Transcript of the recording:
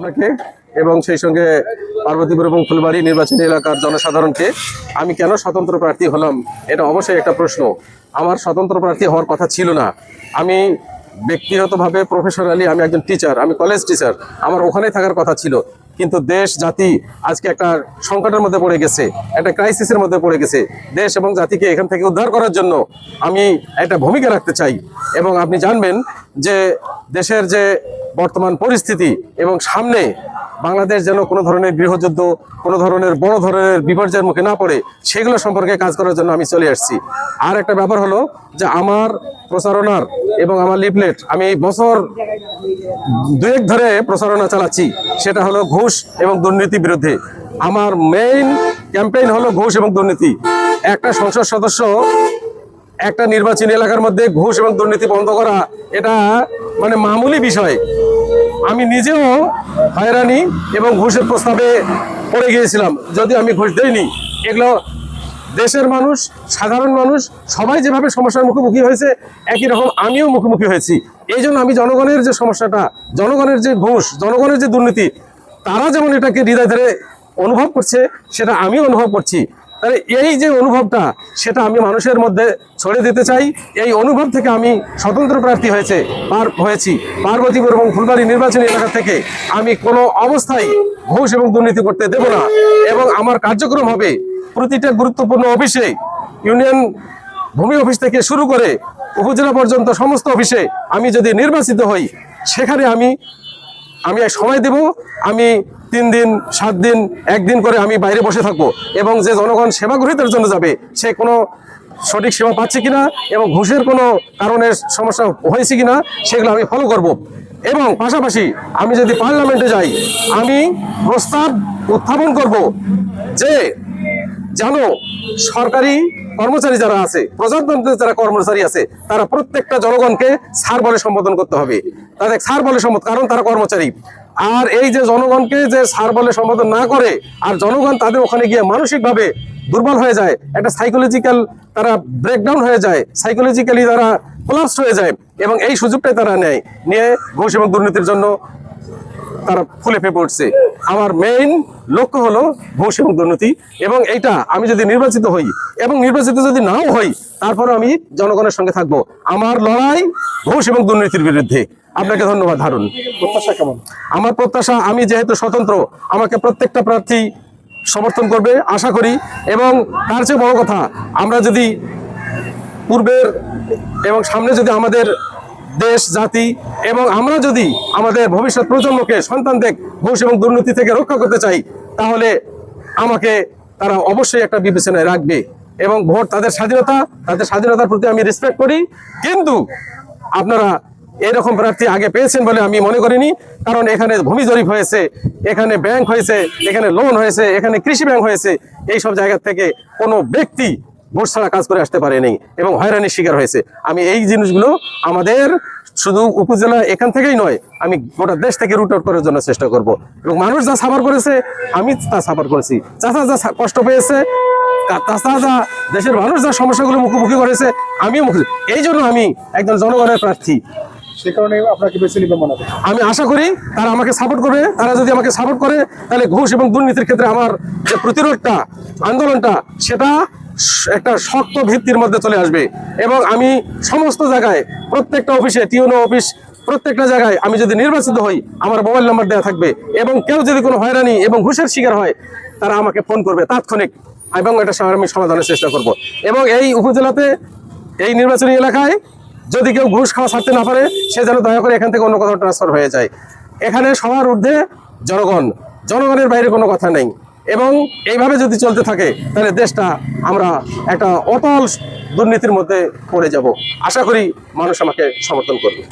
আপনাকে এবং সেই সঙ্গে পার্বতীপুর এবং ফুলবাড়ি নির্বাচনী এলাকার জনসাধারণকে আমি কেন স্বতন্ত্র প্রার্থী হলাম? এটা অবশ্যই একটা প্রশ্ন। আমার স্বতন্ত্র প্রার্থী হওয়ার কথা ছিল না। আমি ব্যক্তিগতভাবে প্রফেশনালি আমি একজন টিচার আমি কলেজ টিচার আমার ওখানেই থাকার কথা ছিল। কিন্তু দেশ, জাতি আজকে একটা সংকটের মধ্যে পড়ে গেছে, একটা ক্রাইসিসের মধ্যে পড়ে গেছে। দেশ এবং জাতিকে এখান থেকে উদ্ধার করার জন্য আমি একটা ভূমিকা রাখতে চাই। এবং আপনি জানবেন যে দেশের যে বর্তমান পরিস্থিতি এবং সামনে বাংলাদেশ যেন কোনো ধরনের গৃহযুদ্ধ, কোনো ধরনের বড় ধরনের বিপর্যয়ের মুখে না পড়ে, সেগুলো সম্পর্কে কাজ করার জন্য আমি চলে আসছি। আর একটা ব্যাপার হলো যে আমার প্রচারণার এবং আমার লিফলেট, আমি বছর দুয়েক ধরে প্রচারণা চালাচ্ছি, সেটা হলো ঘুষ এবং দুর্নীতি বিরুদ্ধে। আমার মেইন ক্যাম্পেইন হলো ঘুষ এবং দুর্নীতি। একটা সংসদ সদস্য একটা নির্বাচনী এলাকার মধ্যে ঘুষ এবং দুর্নীতি বন্ধ করা, এটা মানে মামুলি বিষয়। আমি নিজেও হয়রানি এবং ঘুষের প্রস্তাবে পড়ে গিয়েছিলাম যদি আমি ঘুষ দেইনি। এগুলো দেশের মানুষ, সাধারণ মানুষ, সবাই যেভাবে সমস্যার মুখোমুখি হয়েছে, একই রকম আমিও মুখোমুখি হয়েছি। এই জন্য আমি জনগণের যে সমস্যাটা, জনগণের যে ঘুষ, জনগণের যে দুর্নীতি, তারা যেমন এটাকে হৃদয় ধরে অনুভব করছে, সেটা আমিও অনুভব করছি। তাহলে এই যে অনুভবটা, সেটা আমি মানুষের মধ্যে ছড়িয়ে দিতে চাই। এই অনুভব থেকে আমি স্বতন্ত্র প্রার্থী হয়েছে, পার হয়েছি। পার্বতীপুর এবং ফুলবাড়ি নির্বাচনী এলাকা থেকে আমি কোনো অবস্থায় ঘুষ এবং দুর্নীতি করতে দেব না। এবং আমার কার্যক্রম হবে প্রতিটা গুরুত্বপূর্ণ অফিসে, ইউনিয়ন ভূমি অফিস থেকে শুরু করে উপজেলা পর্যন্ত সমস্ত অফিসে আমি যদি নির্বাচিত হই, সেখানে আমি আমি এক সময় দেব, আমি তিন দিন, সাত দিন, একদিন করে আমি বাইরে বসে থাকব। এবং যে জনগণ সেবা গ্রহীতার জন্য যাবে, সে কোনো সঠিক সেবা পাচ্ছে কিনা এবং ঘুষের কোনো কারণে সমস্যা হয়েছে কিনা, সেগুলো আমি ফলো করব। এবং পাশাপাশি আমি যদি পার্লামেন্টে যাই, আমি প্রস্তাব উত্থাপন করব যে জানো, সরকারি কর্মচারী যারা আছে, প্রজাতন্ত্রের যারা কর্মচারী আছে, তারা প্রত্যেকটা জনগণকে সার বলে সম্বোধন করতে হবে। তাদের স্যার বলে সম্বোধন, কারণ তারা কর্মচারী। আর এই যে জনগণকে যে সার বলে সম্বোধন না করে, আর জনগণ তাদের ওখানে গিয়ে মানসিকভাবে দুর্বল হয়ে যায়, একটা সাইকোলজিক্যাল তারা ব্রেকডাউন হয়ে যায় সাইকোলজিক্যালি তারা কোলাপস হয়ে যায়, এবং এই সুযোগটাই তারা নেয়, নিয়ে ঘুষ এবং দুর্নীতির জন্য তারা ফুলে ফেপে উঠছে। আমার মেইন লক্ষ্য হলো ঘুষ এবং দুর্নীতি এবং এইটা আমি যদি নির্বাচিত হই এবং নির্বাচিত যদি নাও হই তারপরে আমি জনগণের সঙ্গে থাকব। আমার লড়াই ঘুষ এবং দুর্নীতির বিরুদ্ধে। আপনাকে ধন্যবাদ ধারণ প্রত্যাশা কেমন? আমার প্রত্যাশা আমি যেহেতু স্বতন্ত্র আমাকে প্রত্যেকটা প্রার্থী সমর্থন করবে আশা করি। এবং তার চেয়ে বড় কথা আমরা যদি পূর্বের এবং সামনে যদি আমাদের দেশ জাতি এবং আমরা যদি আমাদের ভবিষ্যৎ প্রজন্মকে সন্তানদের ঘুষ এবং দুর্নীতি থেকে রক্ষা করতে চাই তাহলে আমাকে তারা অবশ্যই একটা বিবেচনায় রাখবে এবং ভোট তাদের স্বাধীনতা, তাদের স্বাধীনতার প্রতি আমি রেসপেক্ট করি। কিন্তু আপনারা এরকম প্রার্থী আগে পেয়েছেন বলে আমি মনে করিনি, কারণ এখানে ভূমি জরিপ হয়েছে, এখানে ব্যাংক হয়েছে, এখানে লোন হয়েছে, এখানে কৃষি ব্যাংক হয়েছে এই সব জায়গা থেকে কোনো ব্যক্তি ভোট ছাড়া কাজ করে আসতে পারেনি এবং হয়রানির শিকার হয়েছে। আমি এই জিনিসগুলো আমাদের শুধু উপজেলা এখান থেকেই নয় আমি গোটা দেশ থেকে রুট আউট করার জন্য চেষ্টা করব। এবং মানুষ যা সাফার করেছে আমি তা সাফার করেছি। চাষা যা কষ্ট পেয়েছে তাছাড়া যা দেশের মানুষ যা সমস্যাগুলো মুখোমুখি করেছে আমিও মুখ এই জন্য আমি একজন জনগণের প্রার্থী। সে কারণে আপনাকে বেছে নিবে মনে আমি আশা করি তারা আমাকে সাপোর্ট করবে। তারা যদি আমাকে সাপোর্ট করে তাহলে ঘুষ এবং দুর্নীতির ক্ষেত্রে আমার যে প্রতিরোধটা আন্দোলনটা সেটা একটা শক্ত ভিত্তির মধ্যে চলে আসবে। এবং আমি সমস্ত জায়গায়, প্রত্যেকটা অফিসে, টিউনো অফিস, প্রত্যেকটা জায়গায় আমি যদি নির্বাচিত হই, আমার মোবাইল নাম্বার দেওয়া থাকবে। এবং কেউ যদি কোনো হয়রানি এবং ঘুষের শিকার হয়, তারা আমাকে ফোন করবে তাৎক্ষণিক। এবং এটা আমি সমাধানের চেষ্টা করব। এবং এই উপজেলাতে, এই নির্বাচনী এলাকায় যদি কেউ ঘুষ খাওয়া ছাড়তে না পারে, সে যেন দয়া করে এখান থেকে অন্য কোথাও ট্রান্সফার হয়ে যায়। এখানে সবার ঊর্ধ্বে জনগণ। জনগণের বাইরে কোনো কথা নেই। এবং এইভাবে যদি চলতে থাকে, তাহলে দেশটা আমরা একটা অটল দুর্নীতির মধ্যে পড়ে যাব। আশা করি মানুষ আমাকে সমর্থন করবে।